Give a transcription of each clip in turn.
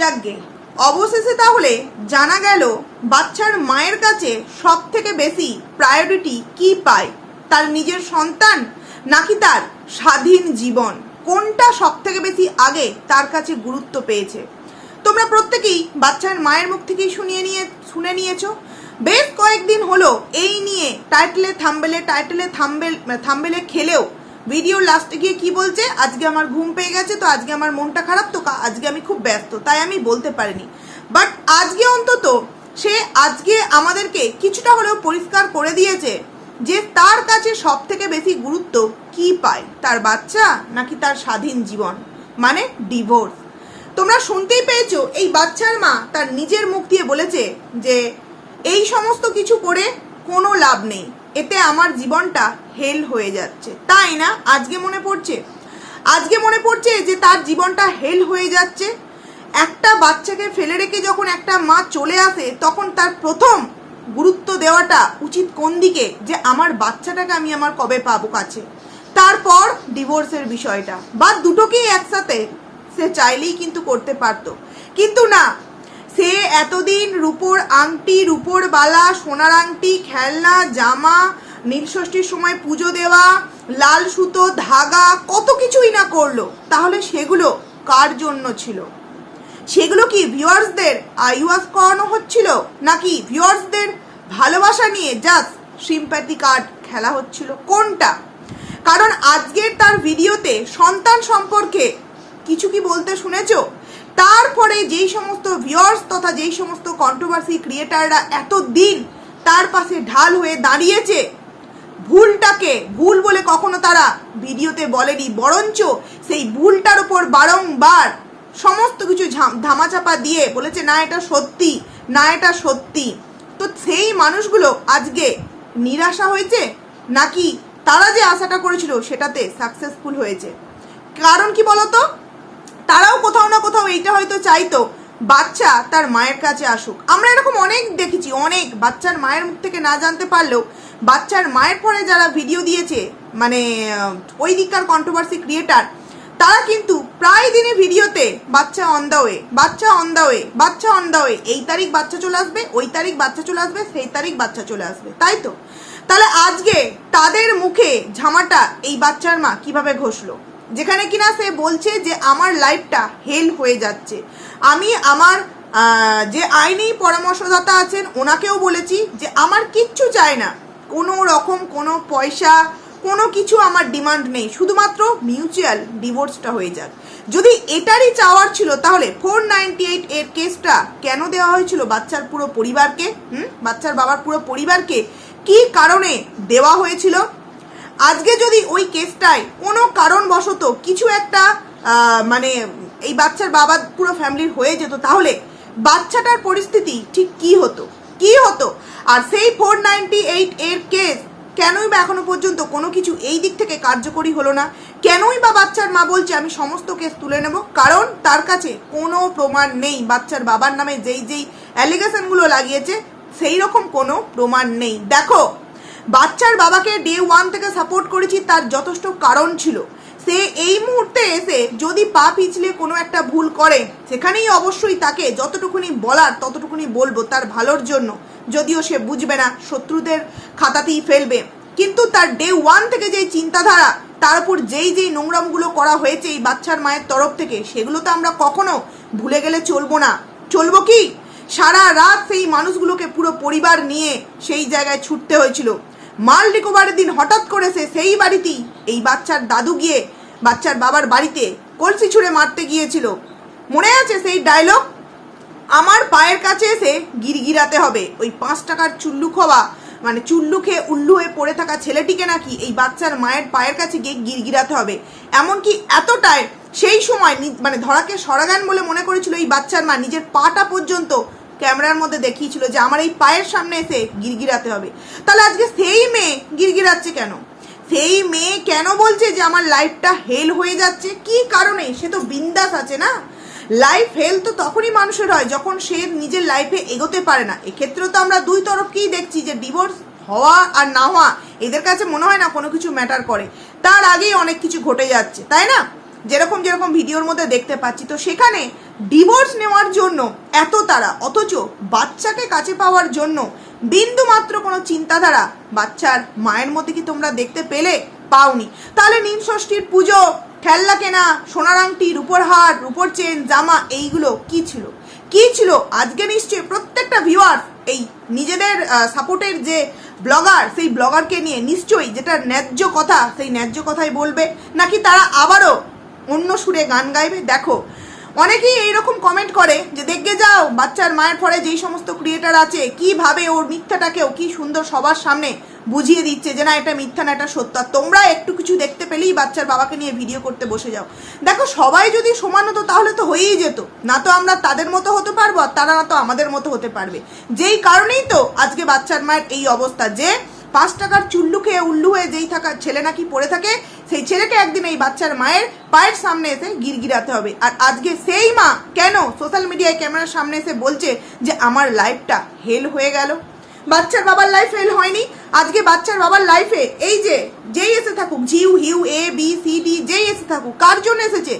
যাকগে। অবশেষে তাহলে জানা গেল, বাচ্চার মায়ের কাছে সব থেকে বেশি প্রায়োরিটি কি পায়? তার নিজের সন্তান নাকি তার স্বাধীন জীবন? কোনটা সব থেকে বেশি আগে তার কাছে গুরুত্ব পেয়েছে? তোমরা প্রত্যেকেই বাচ্চার মায়ের মুখ থেকেই শুনিয়ে নিয়ে, শুনে নিয়েছো। বেশ কয়েকদিন হলো এই নিয়ে টাইটেলে থাম্বেলে টাইটেলে থাম্বেল থাম্বেলে খেলেও ভিডিও লাস্টে গিয়ে কি বলছে? আজকে আমার ঘুম পেয়ে গেছে, তো আজকে আমার মনটা খারাপ, তো আজকে আমি খুব ব্যস্ত, তাই আমি বলতে পারিনি। বাট আজকে অন্তত সে আজকে আমাদেরকে কিছুটা হলেও পরিষ্কার করে দিয়েছে যে তার কাছে সব থেকে বেশি গুরুত্ব কি পায়? তার বাচ্চা নাকি তার স্বাধীন জীবন? মানে ডিভোর্স তোমরা শুনতেই পেয়েছ, এই বাচ্চার মা তার নিজের মুখ দিয়ে বলেছে যে এই সমস্ত কিছু করে কোনো লাভ নেই। এতে আমার জীবনটা হেল হয়ে যাচ্ছে। তাই না? আজকে মনে পড়ছে? আজকে মনে পড়ছে যে তার জীবনটা হেল হয়ে যাচ্ছে। একটা বাচ্চাকে ফেলে রেখে যখন একটা মা চলে আসে, তখন তার প্রথম গুরুত্ব দেওয়াটা উচিত কোন দিকে? যে আমার বাচ্চাটাকে আমি আমার কবে পাবো কাছে? তারপর ডিভোর্সের বিষয়টা। বা দুটোকেই একসাথে সে চাইলেই কিন্তু করতে পারতো। কিন্তু না সে এতদিন রূপোর আংটি, রূপোর বালা, সোনার আংটি, খেলনা, জামা নীলষষ্ঠীর সময় পুজো দেওয়া, লাল সুতো, ধাগা, কত কিছুই না করল। তাহলে সেগুলো কার জন্য ছিল? সেগুলো কি ভিউয়ার্সদের আইওয়াস করানো হচ্ছিল, নাকি ভিউয়ার্সদের ভালোবাসা নিয়ে জাস্ট সিম্প্যাথি কার্ড খেলা হচ্ছিল? কোনটা? কারণ আজকের তার ভিডিওতে সন্তান সম্পর্কে কিছু কি বলতে শুনেছো? তারপরে যেই সমস্ত ভিউয়ার্স তথা যেই সমস্ত কন্ট্রোভার্সি ক্রিয়েটাররা এত দিন তার পাশে ঢাল হয়ে দাঁড়িয়েছে, ভুলটাকে, ভুল বলে কখনো তারা ভিডিওতে বলেনি, বরঞ্চ সেই ভুলটার উপর বারংবার সমস্ত কিছু ধামাচাপা দিয়ে বলেছে, না, এটা সত্যি, না, এটা সত্যি। তো সেই মানুষগুলো আজকে নিরাশা হয়েছে, নাকি তারা যে আশাটা করেছিল সেটাতে সাকসেসফুল হয়েছে? কারণ কি বলতো? তারাও কোথাও না কোথাও এইটা হয়তো চাইতো, বাচ্চা তার মায়ের কাছে আসুক। আমরা এরকম অনেক দেখেছি, অনেক। বাচ্চার মায়ের মুখ থেকে না জানতে পারলেও বাচ্চার মায়ের পরে যারা ভিডিও দিয়েছে মানে ওই দিককার কন্ট্রোভার্সি ক্রিয়েটার তারা কিন্তু প্রায় দিনে ভিডিওতে বাচ্চা অন দা ওয়ে বাচ্চা অন দা ওয়ে বাচ্চা অন দা ওয়ে এই তারিখ বাচ্চা চলে আসবে, ওই তারিখ বাচ্চা চলে আসবে, সেই তারিখ বাচ্চা চলে আসবে, তাই তো? তাহলে আজকে তাদের মুখে ঝামাটা এই বাচ্চার মা কীভাবে ঘষলো? যেখানে কিনা সে বলছে যে আমার লাইফটা হেল হয়ে যাচ্ছে। আমি আমার যে আইনি পরামর্শদাতা আছেন, ওনাকেও বলেছি যে আমার কিচ্ছু চাই না। কোনো রকম কোনো পয়সা, কোনো কিছু আমার ডিমান্ড নেই। শুধুমাত্র মিউচুয়াল ডিভোর্সটা হয়ে যাক। যদি এটারই চাওয়ার ছিল, তাহলে ফোর নাইনটি এইট এর কেসটা কেন দেওয়া হয়েছিল বাচ্চার পুরো পরিবারকে? হুম? বাচ্চার বাবার পুরো পরিবারকে কি কারণে দেওয়া হয়েছিল? আজকে যদি ওই কেসটায় কোনো কারণবশত কিছু একটা মানে এই বাচ্চার বাবা পুরো ফ্যামিলির হয়ে যেত, তাহলে বাচ্চাটার পরিস্থিতি ঠিক কি হতো? কি হতো? আর সেই ফোর নাইনটি এইট এর কেস কেনই বা এখনও পর্যন্ত কোনো কিছু এই দিক থেকে কার্যকরী হলো না? কেনই বা বাচ্চার মা বলছে, আমি সমস্ত কেস তুলে নেব কারণ তার কাছে কোনো প্রমাণ নেই। বাচ্চার বাবার নামে যেই যেই অ্যালিগেশনগুলো লাগিয়েছে, সেই রকম কোনো প্রমাণ নেই। দেখো বাচ্চার বাবাকে ডে ওয়ান থেকে সাপোর্ট করেছি, তার যথেষ্ট কারণ ছিল। সে এই মুহূর্তে এসে যদি পা পিছলে কোনো একটা ভুল করে, সেখানেই অবশ্যই তাকে যতটুকুনি বলার ততটুকুনি বলব তার ভালোর জন্য। যদিও সে বুঝবে না, শত্রুদের খাতাতেই ফেলবে। কিন্তু তার ডে ওয়ান থেকে যেই চিন্তাধারা, তার উপর যেই যেই নোংরামগুলো করা হয়েছে এই বাচ্চার মায়ের তরফ থেকে, সেগুলো তো আমরা কখনো ভুলে গেলে চলবো না। চলবো কি? সারা রাত সেই মানুষগুলোকে পুরো পরিবার নিয়ে সেই জায়গায় ছুটতে হয়েছিল। মাল রিকভারের দিন হঠাৎ করে সে সেই বাড়িতেই এই বাচ্চার দাদু গিয়ে বাচ্চার বাবার বাড়িতে কলসি ছুঁড়ে মারতে গিয়েছিল। মনে আছে সেই ডায়লগ আমার পায়ের কাছে এসে গিরগিরাতে হবে। ওই পাঁচ টাকার চুল্লু খাওয়া মানে চুল্লু খেয়ে উল্লু হয়ে পড়ে থাকা ছেলেটিকে নাকি এই বাচ্চার মায়ের পায়ের কাছে গিয়ে গিরগিরাতে হবে। এমনকি এতটাই সেই সময় মানে ধরাকে সরাগান বলে মনে করেছিল এই বাচ্চার মা, নিজের পাটা পর্যন্ত ক্যামেরার মধ্যে দেখিয়েছিল যে আমার এই পায়ের সামনে এসে গিরগিরাতে হবে। তাহলে আজকে সেই মেয়ে গিরগিরাচ্ছে কেন? সেই মেয়ে কেন বলছে যে আমার লাইফটা হেল হয়ে যাচ্ছে? কি কারণে? সে তো বিন্দাস আছে না? লাইফ হেল তো তখনই মানুষের হয় যখন সে নিজের লাইফে এগোতে পারে না। এক্ষেত্রেও তো আমরা দুই তরফকেই দেখছি যে ডিভোর্স হওয়া আর না হওয়া, এদের কাছে মনে হয় না কোনো কিছু ম্যাটার করে। তার আগেই অনেক কিছু ঘটে যাচ্ছে, তাই না? যেরকম যেরকম ভিডিওর মধ্যে দেখতে পাচ্ছি। তো সেখানে ডিভোর্স নেওয়ার জন্য এত তারা, অথচ বাচ্চাকে কাছে পাওয়ার জন্য বিন্দু মাত্র কোনো চিন্তাধারা বাচ্চার মায়ের মধ্যে কি তোমরা দেখতে পেলে? পাওনি। তাহলে নীল ষষ্ঠীর পুজো খেলনা কেনা, সোনার আংটি রূপোর হার রূপোর চেন, জামা, এইগুলো কি ছিল? কি ছিল? আজকে নিশ্চয়ই প্রত্যেকটা ভিউয়ার এই নিজেদের সাপোর্টের যে ব্লগার সেই ব্লগারকে নিয়ে নিশ্চয়ই যেটা ন্যায্য কথা, সেই ন্যায্য কথাই বলবে, নাকি তারা আবারও অন্য সুরে গান গাইবে? দেখো অনেকেই এইরকম কমেন্ট করে যে দেখে যাও, বাচ্চার মায়ের পরে যেই সমস্ত ক্রিয়েটার আছে, কীভাবে ওর মিথ্যাটাকেও কি সুন্দর সবার সামনে বুঝিয়ে দিচ্ছে যে, না, এটা মিথ্যা না, এটা সত্য। তোমরা একটু কিছু দেখতে পেলেই বাচ্চার বাবাকে নিয়ে ভিডিও করতে বসে যাও। দেখো, সবাই যদি সমান হতো তাহলে তো হয়েই যেত। না তো আমরা তাদের মতো হতে পারব, আর তারা না তো আমাদের মতো হতে পারবে। যেই কারণেই তো আজকে বাচ্চার মায়ের এই অবস্থা যে, পাঁচ টাকার চুল্লু খেয়ে উল্লু হয়ে যেই থাকা ছেলে নাকি পড়ে থাকে সেই ছেলেকে একদিন এই বাচ্চার মায়ের পায়ের সামনে এসে গিরগিরাতে হবে। আর আজকে সেই মা কেন সোশ্যাল মিডিয়ায় ক্যামেরার সামনে এসে বলছে যে আমার লাইফটা হেল হয়ে গেল? বাচ্চার বাবার লাইফ ফেল হয়নি। আজকে বাচ্চার বাবার লাইফে এই যে, যেই এসে থাকুক জিউ হিউ এ, বি, সি, ডি, যেই এসে থাকুক, কার জন্য এসেছে?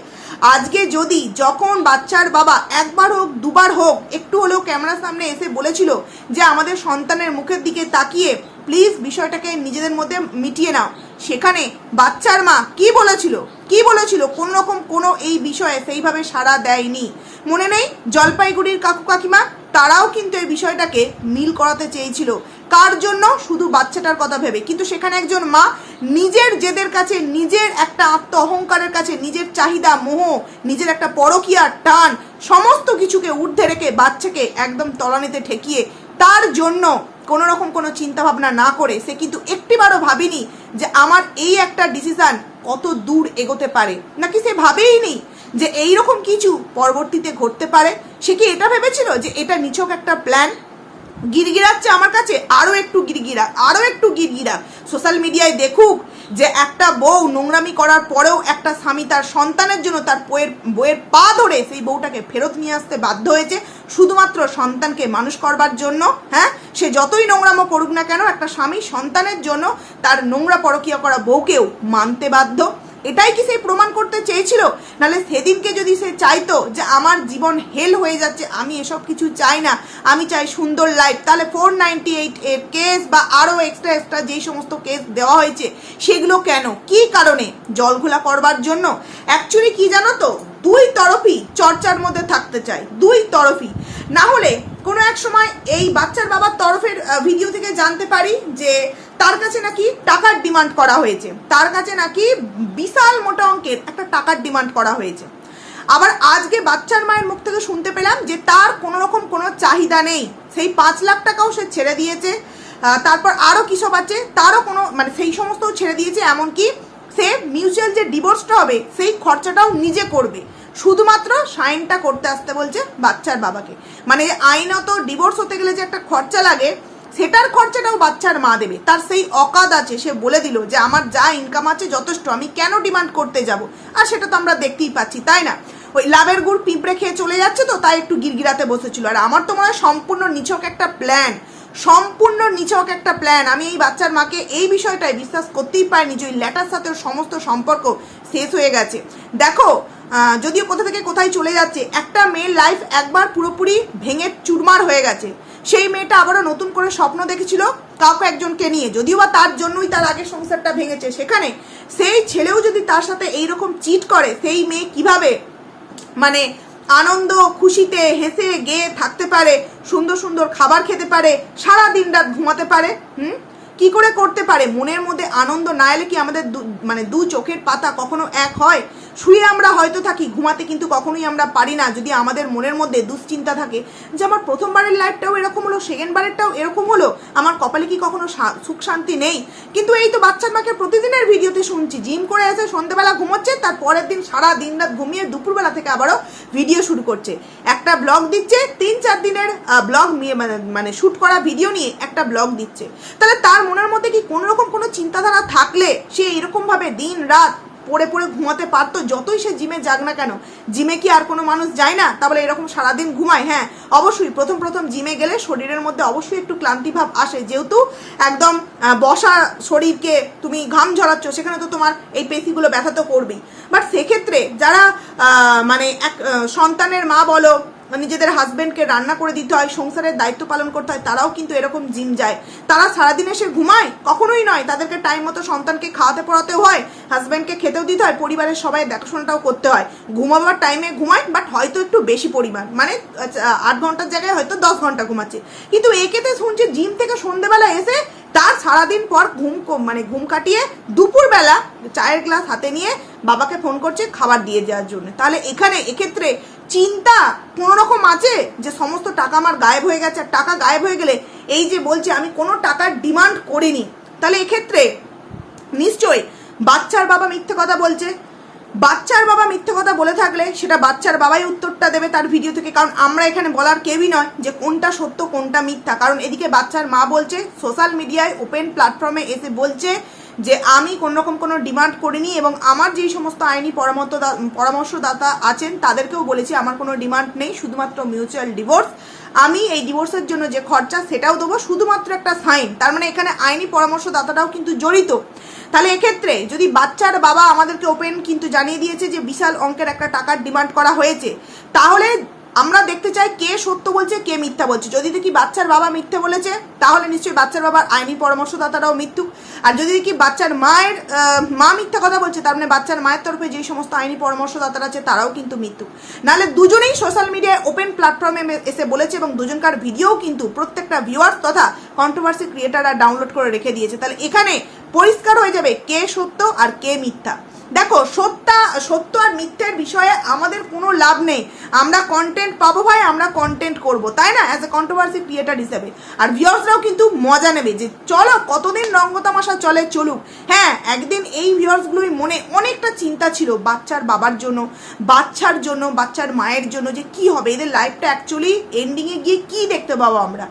আজকে যদি যখন বাচ্চার বাবা একবার হোক, দুবার হোক, একটু হলেও ক্যামেরার সামনে এসে বলেছিল যে আমাদের সন্তানের মুখের দিকে তাকিয়ে প্লিজ বিষয়টাকে নিজেদের মধ্যে মিটিয়ে নাও। সেখানে বাচ্চার মা কি বলেছিল? কি বলেছিল? কোন রকম কোনো এই বিষয়ে সেইভাবে সাড়া দেয়নি। মনে নেই? জলপাইগুড়ির কাকু কাকিমা, তারাও কিন্তু এই বিষয়টাকে মিল করাতে চেয়েছিল। কার জন্য? শুধু বাচ্চাটার কথা ভেবে। কিন্তু সেখানে একজন মা নিজের জেদের কাছে, নিজের একটা আত্ম অহংকারের কাছে, নিজের চাহিদা, মোহ, নিজের একটা পরকীয়ার টান, সমস্ত কিছুকে ঊর্ধ্বে রেখে বাচ্চাকে একদম তলানিতে ঠেকিয়ে তার জন্য কোনো রকম কোনো চিন্তা ভাবনা না করে, সে কিন্তু একটিবারও ভাবিনি যে আমার এই একটা ডিসিশান কত দূর এগোতে পারে। নাকি সে ভাবেই নেই যে এই রকম কিছু পরবর্তীতে ঘটতে পারে? সে কি এটা ভেবেছিল যে এটা নিছক একটা প্ল্যান গিরগিরাচ্ছে আমার কাছে আরও একটু গিরগিরা আরও একটু গিরগিরা। সোশ্যাল মিডিয়ায় দেখুক যে একটা বউ নোংরামি করার পরেও একটা স্বামী তার সন্তানের জন্য তার বইয়ের বইয়ের পা ধরে সেই বউটাকে ফেরত নিয়ে আসতে বাধ্য হয়েছে, শুধুমাত্র সন্তানকে মানুষ করবার জন্য হ্যাঁ? সে যতই নোংরামো করুক না কেন, একটা স্বামী সন্তানের জন্য তার নোংরা পরকীয়া করা বউকেও মানতে বাধ্য। এটাই কি সে প্রমাণ করতে চেয়েছিল? নাহলে সেদিনকে যদি সে চাইতো যে আমার জীবন হেল হয়ে যাচ্ছে, আমি এসব কিছু চাই না। আমি চাই সুন্দর লাইফ তাহলে ফোর নাইনটি এইট এর কেস বা আরও এক্সট্রা এক্সট্রা যেই সমস্ত কেস দেওয়া হয়েছে, সেগুলো কেন? কি কারণে? জলঘোলা করবার জন্য? অ্যাকচুয়ালি কি জানো তো? দুই তরফই চর্চার মধ্যে থাকতে চাই। দুই তরফই। না হলে কোনো এক সময় এই বাচ্চার বাবার তরফের ভিডিও থেকে জানতে পারি যে তার কাছে নাকি টাকার ডিমান্ড করা হয়েছে। তার কাছে নাকি বিশাল মোটা অঙ্কের একটা টাকার ডিমান্ড করা হয়েছে। আবার আজকে বাচ্চার মায়ের মুখ থেকে শুনতে পেলাম যে তার কোনো রকম কোনো চাহিদা নেই। সেই পাঁচ লাখ টাকাও সে ছেড়ে দিয়েছে। তারপর আরও কী সব আছে? তারও কোনো মানে সেই সমস্তও ছেড়ে দিয়েছে, এমনকি সে মিউচুয়াল যে ডিভোর্সটা হবে, সেই খরচাটাও নিজে করবে। শুধুমাত্র সাইনটা করতে আসতে বলছে বাচ্চার বাবাকে। মানে আইনত ডিভোর্স হতে গেলে যে একটা খরচা লাগে সেটার খরচাটাও বাচ্চার মা দেবে। তার সেই অকাদ আছে, সে বলে দিল যে আমার যা ইনকাম আছে যথেষ্ট, আমি কেন ডিমান্ড করতে যাব? আর সেটা তো আমরা দেখতেই পাচ্ছি, তাই না? ওই লাভের গুড় পিঁপড়ে খেয়ে চলে যাচ্ছে তো, তাই একটু গিরগিরাতে বসেছিল। আর আমার তো মনে হয় সম্পূর্ণ নিছক একটা প্ল্যান সম্পূর্ণ নিছক একটা প্ল্যান আমি এই বাচ্চার মাকে এই বিষয়টায় বিশ্বাস করতেই পারিনি যে ওই ল্যাটার সাথে সমস্ত সম্পর্ক শেষ হয়ে গেছে। দেখো যদিও কোথা থেকে কোথায় চলে যাচ্ছে, একটা মেয়ের লাইফ একবার পুরোপুরি ভেঙে চুরমার হয়ে গেছে। সেই মেয়েটা আবারও নতুন করে স্বপ্ন দেখেছিল কাউকে একজনকে নিয়ে। যদিও বা তার জন্যই তার আগের সংসারটা ভেঙেছে। সেখানে সেই ছেলেও যদি তার সাথে এইরকম চিট করে, সেই মেয়ে কীভাবে মানে আনন্দ, খুশিতে হেসে, গেয়ে থাকতে পারে, সুন্দর সুন্দর খাবার খেতে পারে সারা দিন রাত ঘুমাতে পারে, হুম? কি করে করতে পারে? মনের মধ্যে আনন্দ না এলে কি আমাদের মানে দু চোখের পাতা কখনো এক হয়? শুয়ে আমরা হয়তো থাকি, ঘুমাতে কিন্তু কখনোই আমরা পারি না। যদি আমাদের মনের মধ্যে দুশ্চিন্তা থাকে, যে আমার প্রথমবারের লাইফটাও এরকম হলো, সেকেন্ডবারেরটাও এরকম হলো, আমার কপালে কি কখনো সুখ শান্তি নেই? কিন্তু এই তো বাচ্চার মাকে প্রতিদিনের ভিডিওতে শুনছি জিম করে এসে সন্ধ্যেবেলা ঘুমোচ্ছে, তার পরের দিন সারা দিন রাত ঘুমিয়ে দুপুরবেলা থেকে আবারও ভিডিও শুরু করছে। একটা ব্লগ দিচ্ছে, তিন চার দিনের ব্লগ নিয়ে মানে মানে শ্যুট করা ভিডিও নিয়ে একটা ব্লগ দিচ্ছে। তাহলে তার মনের মধ্যে কি কোনো রকম কোনো চিন্তাধারা থাকলে সে এরকমভাবে দিন রাত পড়ে পড়ে ঘুমাতে পারতো? যতই সে জিমে যাক না কেন, জিমে কি আর কোনো মানুষ যায় না? তাহলে এরকম সারাদিন ঘুমায় হ্যাঁ? অবশ্যই, প্রথম প্রথম জিমে গেলে শরীরের মধ্যে অবশ্যই একটু ক্লান্তি ভাব আসে। যেহেতু একদম বসা শরীরকে তুমি ঘাম ঝরাচ্ছ, সেখানে তো তোমার এই পেশিগুলো ব্যথা তো করবেই। বাট সেক্ষেত্রে যারা মানে এক সন্তানের মা বলো নিজেদের হাজবেন্ডকে রান্না করে দিতে হয় সংসারের দায়িত্ব পালন করতে হয় তারাও কিন্তু এরকম জিম যায়। তারা সারাদিন এসে ঘুমায়? কখনোই নয়। তাদেরকে টাইম মতো সন্তানকে খাওয়াতে পড়াতেও হয় হাজব্যান্ডকে খেতেও দিতে হয় পরিবারের সবাই দেখাশোনাটাও করতে হয়। ঘুমাবার টাইমে ঘুমায় বাট হয়তো একটু বেশি পরিমাণ। মানে আচ্ছা, আট ঘণ্টার জায়গায় হয়তো দশ ঘণ্টা ঘুমাচ্ছে। কিন্তু একেতে শুনছি জিম থেকে সন্ধেবেলা এসে তার সারাদিন পর ঘুম মানে ঘুম কাটিয়ে দুপুরবেলা চায়ের গ্লাস হাতে নিয়ে বাবাকে ফোন করছে খাবার দিয়ে দেওয়ার জন্য। তাহলে এখানে এক্ষেত্রে চিন্তা কোনো রকম আছে যে সমস্ত টাকা আমার গায়েব হয়ে গেছে? আর টাকা গায়েব হয়ে গেলে এই যে বলছে আমি কোনো টাকার ডিমান্ড করিনি। তাহলে এক্ষেত্রে নিশ্চয়ই বাচ্চার বাবা মিথ্যে কথা বলছে। বাচ্চার বাবা মিথ্যে কথা বলে থাকলে সেটা বাচ্চার বাবাই উত্তরটা দেবে তার ভিডিও থেকে। কারণ আমরা এখানে বলার কেউই নয় যে কোনটা সত্য, কোনটা মিথ্যা। কারণ এদিকে বাচ্চার মা বলছে সোশ্যাল মিডিয়ায় ওপেন প্ল্যাটফর্মে এসে বলছে যে আমি কোনো রকম কোনো ডিমান্ড করিনি এবং আমার যেই সমস্ত আইনি পরামর্শ পরামর্শদাতা আছেন তাদেরকেও বলেছি, আমার কোনো ডিমান্ড নেই, শুধুমাত্র মিউচুয়াল ডিভোর্স আমি এই ডিভোর্সের জন্য যে খরচা, সেটাও দেবো। শুধুমাত্র একটা সাইন তার মানে এখানে আইনি পরামর্শদাতাটাও কিন্তু জড়িত। তাহলে এক্ষেত্রে যদি বাচ্চার বাবা আমাদেরকে ওপেন কিন্তু জানিয়ে দিয়েছে যে বিশাল অঙ্কের একটা টাকার ডিমান্ড করা হয়েছে, তাহলে আমরা দেখতে চাই কে সত্য বলছে, কে মিথ্যা বলছে। যদি দেখি বাচ্চার বাবা মিথ্যে বলেছে, তাহলে নিশ্চয়ই বাচ্চার বাবার আইনি পরামর্শদাতারাও মৃত্যু আর যদি দেখি বাচ্চার মায়ের মা মিথ্যা কথা বলছে, তার মানে বাচ্চার মায়ের তরফে যেই সমস্ত আইনি পরামর্শদাতারা আছে, তারাও কিন্তু মৃত্যু নাহলে দুজনেই সোশ্যাল মিডিয়ায় ওপেন প্ল্যাটফর্মে এসে বলেছে এবং দুজনকার ভিডিও কিন্তু প্রত্যেকটা ভিউয়ার্স তথা কন্ট্রোভার্সি ক্রিয়েটাররা ডাউনলোড করে রেখে দিয়েছে। তাহলে এখানে পরিষ্কার হয়ে যাবে কে সত্য আর কে মিথ্যা। দেখো, সত্যা, সত্য আর মিথ্যের বিষয়ে আমাদের কোনো লাভ নেই। আমরা কন্টেন্ট পাবো ভাই, আমরা কন্টেন্ট করব, তাই না? অ্যাজ এ কন্ট্রোভার্সি ক্রিয়েটার হিসেবে। আর ভিউয়ার্সরাও কিন্তু মজা নেবে যে, চলো, কতদিন রঙ্গতামাশা চলে, চলুক। হ্যাঁ একদিন এই ভিউয়ার্সগুলোই মনে অনেকটা চিন্তা ছিল বাচ্চার বাবার জন্য, বাচ্চার জন্য, বাচ্চার মায়ের জন্য যে কি হবে, এদের লাইফটা অ্যাকচুয়ালি এন্ডিংয়ে গিয়ে কি দেখতে পাবো আমরা?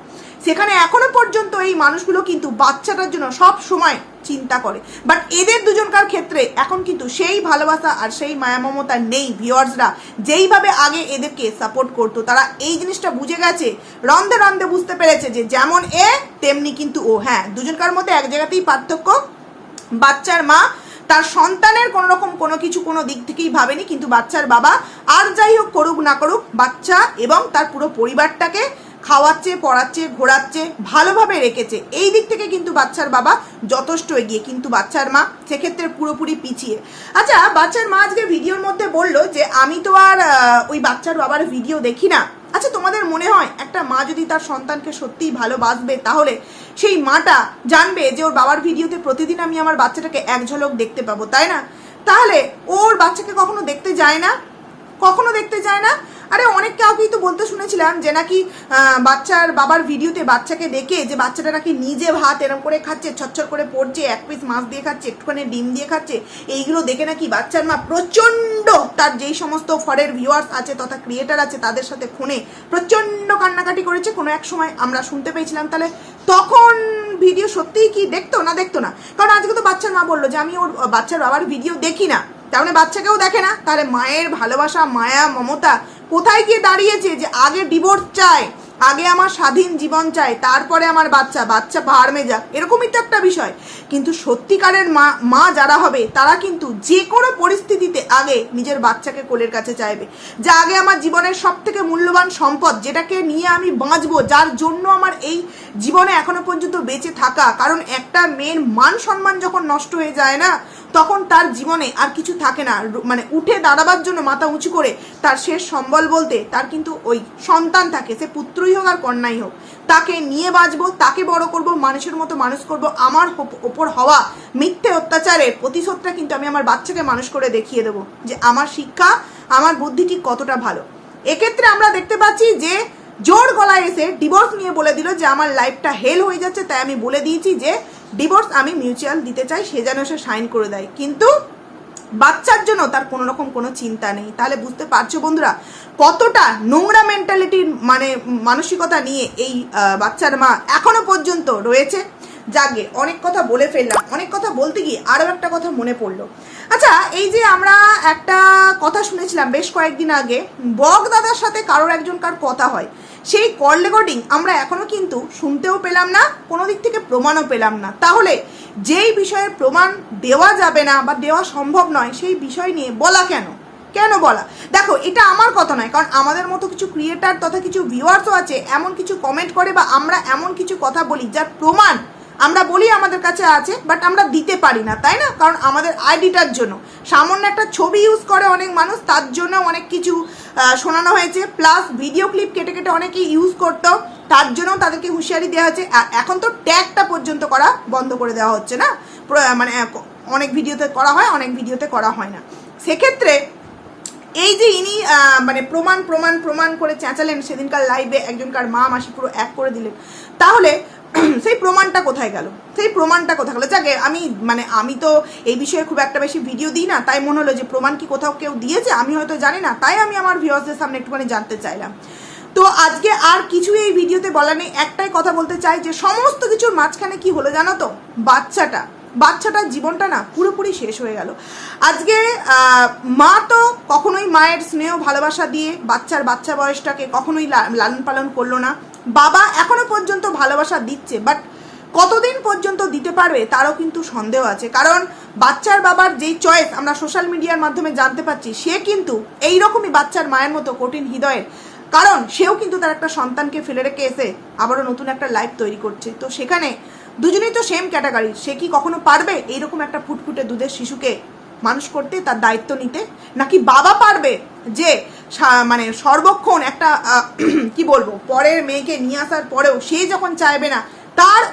সেখানে এখনও পর্যন্ত এই মানুষগুলো কিন্তু বাচ্চাটার জন্য সব সময় চিন্তা করে। বাট এদের দুজনকার ক্ষেত্রে এখন কিন্তু সেই ভালোবাসা আর সেই মায়া মমতা নেই ভিউয়ার্সরা। যেইভাবে আগে এদেরকে সাপোর্ট করতো, তারা এই জিনিসটা বুঝে গেছে, রন্ধে রন্ধে বুঝতে পেরেছে যে যেমন এ, তেমনি কিন্তু ও। হ্যাঁ দুজনকার মধ্যে এক জায়গাতেই পার্থক্য। বাচ্চার মা তার সন্তানের কোনো রকম কোনো কিছু কোনো দিক থেকেই ভাবেনি, কিন্তু বাচ্চার বাবা আর যাই হোক করুক না করুক, বাচ্চা এবং তার পুরো পরিবারটাকে খাওয়াচ্ছে, পড়াচ্ছে, ঘোরাচ্ছে, ভালোভাবে রেখেছে। এই দিক থেকে কিন্তু বাচ্চার বাবা যথেষ্ট এগিয়ে, কিন্তু বাচ্চার মা সেক্ষেত্রে পুরোপুরি পিছিয়ে। আচ্ছা বাচ্চার মা আজকে ভিডিওর মধ্যে বলল যে, আমি তো আর ওই বাচ্চার বাবার ভিডিও দেখি না। আচ্ছা তোমাদের মনে হয় একটা মা যদি তার সন্তানকে সত্যিই ভালোবাসবে, তাহলে সেই মাটা জানবে যে ওর বাবার ভিডিওতে প্রতিদিন আমি আমার বাচ্চাটাকে এক ঝলক দেখতে পাবো, তাই না? তাহলে ওর বাচ্চাকে কখনো দেখতে যায় না? কখনো দেখতে যায় না? আরে অনেক কাউকেই তো বলতে শুনেছিলাম যে নাকি বাচ্চার বাবার ভিডিওতে বাচ্চাকে দেখে যে বাচ্চাটা নাকি নিজে ভাত এরম করে খাচ্ছে, ছচ্ছর করে পড়ছে, এক পিস মাছ দিয়ে খাচ্ছে, একটুখানি ডিম দিয়ে খাচ্ছে, এইগুলো দেখে নাকি বাচ্চার মা প্রচণ্ড তার যেই সমস্ত ফরের ভিউয়ার্স আছে তথা ক্রিয়েটার আছে তাদের সাথে ফোনে প্রচণ্ড কান্নাকাটি করেছে। কোনো এক সময় আমরা শুনতে পেয়েছিলাম তাহলে তখন ভিডিও সত্যিই কি দেখতো না দেখতো না? কারণ আজকে তো বাচ্চার মা বলল যে, আমি ওর বাচ্চার বাবার ভিডিও দেখি না। তার মানে বাচ্চাকেও দেখে না। তাহলে মায়ের ভালোবাসা, মায়া, মমতা কোথায় গিয়ে দাঁড়িয়েছে যে আগে ডিভোর্স চায়, আগে আমার স্বাধীন জীবন চায়, তারপরে আমার বাচ্চা বাচ্চা পাহাড় মেজা এরকমই তো একটা বিষয়। কিন্তু সত্যিকারের মা মা যারা হবে, তারা কিন্তু যে কোনো পরিস্থিতিতে আগে নিজের বাচ্চাকে কোলের কাছে চাইবে। যে আগে আমার জীবনের সব থেকে মূল্যবান সম্পদ, যেটাকে নিয়ে আমি বাঁচবো, যার জন্য আমার এই জীবনে এখনও পর্যন্ত বেঁচে থাকা, কারণ একটা মেয়ের মান সম্মান যখন নষ্ট হয়ে যায় না, তখন তার জীবনে আর কিছু থাকে না। মানে উঠে দাঁড়াবার জন্য মাথা উঁচু করে তার শেষ সম্বল বলতে তার কিন্তু ওই সন্তান থাকে, সে পুত্রই হোক আর কন্যাই হোক। তাকে নিয়ে বাঁচবো, তাকে বড় করব, মানুষের মতো মানুষ করব, আমার ওপর হওয়া মিথ্যে অত্যাচারের প্রতিশোধটা কিন্তু আমি আমার বাচ্চাকে মানুষ করে দেখিয়ে দেবো যে আমার শিক্ষা, আমার বুদ্ধি ঠিক কতটা ভালো। এক্ষেত্রে আমরা দেখতে পাচ্ছি যে জোর গলায় এসে ডিভোর্স নিয়ে বলে দিল যে আমার লাইফটা হেল হয়ে যাচ্ছে, তাই আমি বলে দিয়েছি যে ডিভোর্স আমি মিউচুয়াল দিতে চাই, সে যেন সে সাইন করে দেয়। কিন্তু বাচ্চার জন্য তার কোনো রকম কোনো চিন্তা নেই। তাহলে বুঝতে পারছ বন্ধুরা, কতটা নোংরা মেন্টালিটির মানে মানসিকতা নিয়ে এই বাচ্চার মা এখনও পর্যন্ত রয়েছে। যাকে অনেক কথা বলে ফেললাম, অনেক কথা বলতে গিয়ে আরও একটা কথা মনে পড়ল। আচ্ছা এই যে আমরা একটা কথা শুনেছিলাম বেশ কয়েকদিন আগে, বক দাদার সাথে কারোর একজনকার কথা হয়। সেই কল রেকর্ডিং আমরা এখনও কিন্তু শুনতেও পেলাম না, কোনো দিক থেকে প্রমাণও পেলাম না। তাহলে যেই বিষয়ের প্রমাণ দেওয়া যাবে না বা দেওয়া সম্ভব নয়, সেই বিষয় নিয়ে বলা কেন? কেন বলা? দেখো, এটা আমার কথা নয়, কারণ আমাদের মতো কিছু ক্রিয়েটার তথা কিছু ভিউয়ার্সও আছে, এমন কিছু কমেন্ট করে বা আমরা এমন কিছু কথা বলি যার প্রমাণ আমরা বলি আমাদের কাছে আছে বাট আমরা দিতে পারি না, তাই না? কারণ আমাদের আইডিটার জন্য। সামান্য একটা ছবি ইউজ করে অনেক মানুষ, তার জন্য অনেক কিছু শোনানো হয়েছে। প্লাস ভিডিও ক্লিপ কেটে কেটে অনেকে ইউজ করতো। তার জন্য তাদেরকে হুঁশিয়ারি দেওয়া আর এখন তো ট্যাগটা পর্যন্ত করা বন্ধ করে দেওয়া হচ্ছে না? মানে অনেক ভিডিওতে করা হয়, অনেক ভিডিওতে করা হয় না। সেক্ষেত্রে এই যে ইনি মানে প্রমাণ প্রমাণ প্রমাণ করে চেঁচালেন, সেদিনকার লাইভে একজনকার মা মাসি পুরো এক করে দিলেন। তাহলে সেই প্রমাণটা কোথায় গেল? সেই প্রমাণটা কোথায় গেল? যাকে আমি মানে আমি তো এই বিষয়ে খুব একটা বেশি ভিডিও দিই না, তাই মনে হলো যে প্রমাণ কি কোথাও কেউ দিয়েছে? আমি হয়তো জানি না, তাই আমি আমার ভিউয়ার্সদের সামনে একটুখানি জানতে চাইলাম। তো আজকে আর কিছু এই ভিডিওতে বলা নেই, একটাই কথা বলতে চাই যে সমস্ত কিছুর মাঝখানে কি হলো জানো তো? বাচ্চাটা, বাচ্চাটার জীবনটা না পুরোপুরি শেষ হয়ে গেল। আজকে মা তো কখনোই মায়ের স্নেহ ভালোবাসা দিয়ে বাচ্চার বাচ্চা বয়সটাকে কখনোই লালন পালন করল না। বাবা এখনও পর্যন্ত ভালোবাসা দিচ্ছে বাট কতদিন পর্যন্ত দিতে পারবে তারও কিন্তু সন্দেহ আছে। কারণ বাচ্চার বাবার যেই চয়েস আমরা সোশ্যাল মিডিয়ার মাধ্যমে জানতে পারছি, সে কিন্তু এই রকমই বাচ্চার মায়ের মতো কঠিন হৃদয়ের। কারণ সেও কিন্তু তার একটা সন্তানকে ফেলে রেখে এসে আবারও নতুন একটা লাইফ তৈরি করছে। তো সেখানে দুজনেই তো সেম ক্যাটাগরি সে কি কখনো পারবে? এইরকম একটা ফুটফুটে দুধের শিশুকে মানুষ করতে, তার দায়িত্ব নিতে, নাকি বাবা পারবে যে মানে সর্বক্ষণ একটা কি বলব, পরের মেয়েকে নিয়ে আসার পরেও সে যখন চাইবে না, তার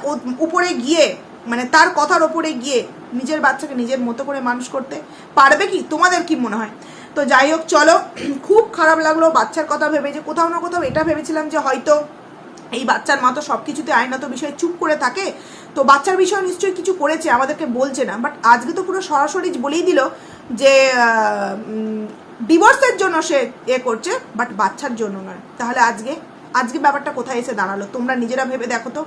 উপরে গিয়ে মানে তার কথার ওপরে গিয়ে নিজের বাচ্চাকে নিজের মতো করে মানুষ করতে পারবে কি? তোমাদের কি মনে হয়? তো যাই হোক, চলো, খুব খারাপ লাগল বাচ্চার কথা ভেবে যে কোথাও না কোথাও এটা ভেবেছিলাম যে হয়তো এই বাচ্চার মা তো সব কিছুতে আইনত বিষয়ে চুপ করে থাকে, তো বাচ্চার বিষয়ে নিশ্চয়ই কিছু করেছে, আমাদেরকে বলছে না। বাট আজকে তো পুরো সরাসরি বলেই দিল যে ডিভোর্সের জন্য সে এ করছে বাট বাচ্চার জন্য নয়। তাহলে আজকে আজকে ব্যাপারটা কোথায় এসে দাঁড়াল? তোমরা নিজেরা ভেবে দেখো তো।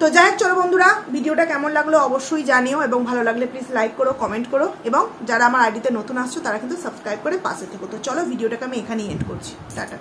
তো যাই হোক, চলো বন্ধুরা, ভিডিওটা কেমন লাগল অবশ্যই জানিও, এবং ভালো লাগলে প্লিজ লাইক করো কমেন্ট করো, এবং যারা আমার আইডিতে নতুন আসছো, তারা কিন্তু সাবস্ক্রাইব করে পাশে থেকো। তো চলো, ভিডিওটাকে আমি এখানেই এন্ড করছি। টাটা।